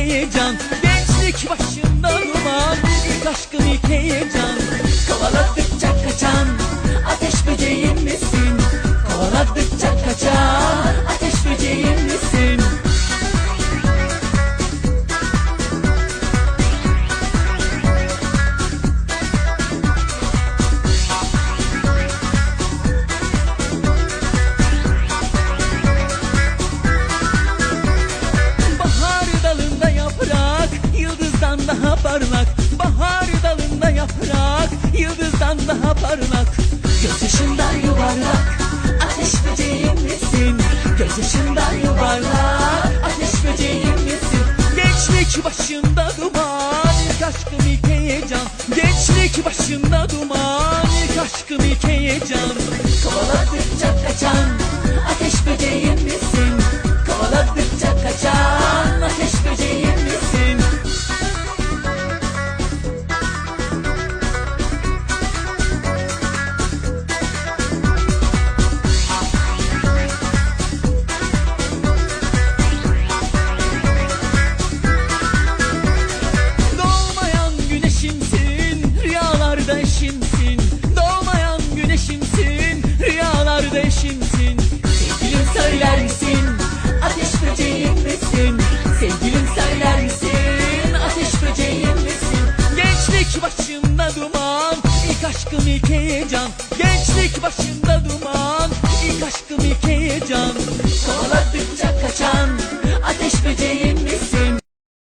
heyecan. Gençlik başında duman Aşkın ilk heyecan. Parlak Bahar dalında yaprak Yıldızdan daha parlak Gözyaşından yuvarlak Ateş böceğim misin? Gözyaşından yuvarlak Ateş böceğim misin? Gençlik başında duman ilk aşkım ilk heyecan Gençlik başında duman ilk aşkım ilk heyecan söyler misin, ateş böceğim misin? Sevgilim söyler misin, ateş böceğim misin? Gençlik başımda duman, ilk aşkım ilk heyecan. Gençlik başımda duman, ilk aşkım ilk heyecan.